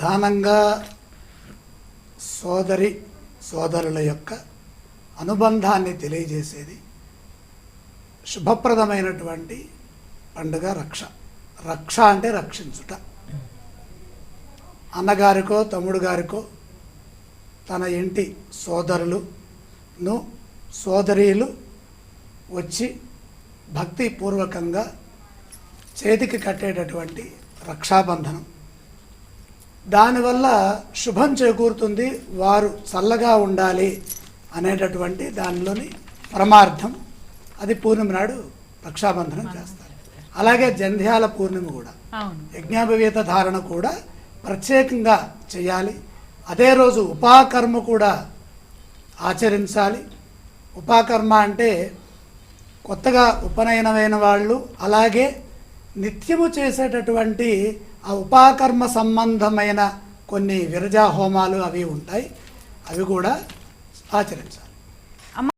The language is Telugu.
ప్రధానంగా సోదరి సోదరుల యొక్క అనుబంధాన్ని తెలియజేసేది శుభప్రదమైనటువంటి పండుగ రక్ష. రక్ష అంటే రక్షించుట. అన్నగారికో తమ్ముడు గారికో తన ఇంటి సోదరులును సోదరీలు వచ్చి భక్తిపూర్వకంగా చేతికి కట్టేటటువంటి రక్షాబంధనం. దానివల్ల శుభం చేకూరుతుంది వారు చల్లగా ఉండాలి అనేటటువంటి దానిలోని పరమార్థం. అది పూర్ణిమ నాడు రక్షాబంధనం చేస్తారు. అలాగే జంధ్యాల పూర్ణిమ కూడా. అవును. యజ్ఞాపవేత ధారణ కూడా ప్రత్యేకంగా చేయాలి. అదే రోజు ఉపాకర్మ కూడా ఆచరించాలి. ఉపాకర్మ అంటే కొత్తగా ఉపనయనమైన వాళ్ళు అలాగే నిత్యము చేసేటటువంటి ఆ ఉపాకర్మ సంబంధమైన కొన్ని విరజా హోమాలు అవి ఉంటాయి. అవి కూడా ఆచరించాలి.